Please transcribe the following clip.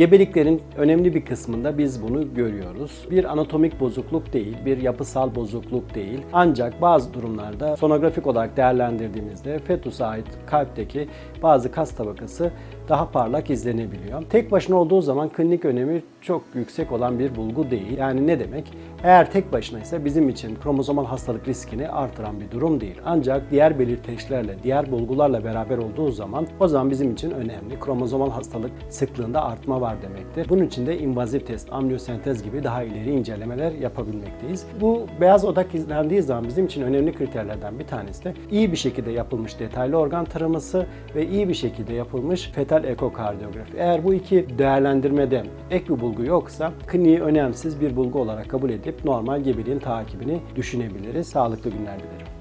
Gebeliklerin önemli bir kısmında biz bunu görüyoruz. Bir anatomik bozukluk değil, bir yapısal bozukluk değil. Ancak bazı durumlarda sonografik olarak değerlendirdiğimizde fetusa ait kalpteki bazı kas tabakası daha parlak izlenebiliyor. Tek başına olduğu zaman klinik önemi çok yüksek olan bir bulgu değil. Yani ne demek? Eğer tek başına ise bizim için kromozomal hastalık riskini artıran bir durum değil. Ancak diğer belirteçlerle, diğer bulgularla beraber olduğu zaman o zaman bizim için önemli. Kromozomal hastalık sıklığında artma var demektir. Bunun için de invaziv test, amniyosentez gibi daha ileri incelemeler yapabilmekteyiz. Bu beyaz odak izlendiği zaman bizim için önemli kriterlerden bir tanesi de iyi bir şekilde yapılmış detaylı organ taraması ve iyi bir şekilde yapılmış fetal ekokardiyografi. Eğer bu iki değerlendirmede ek bir bulgu yoksa kliniği önemsiz bir bulgu olarak kabul edip normal gebeliğin takibini düşünebiliriz. Sağlıklı günler dilerim.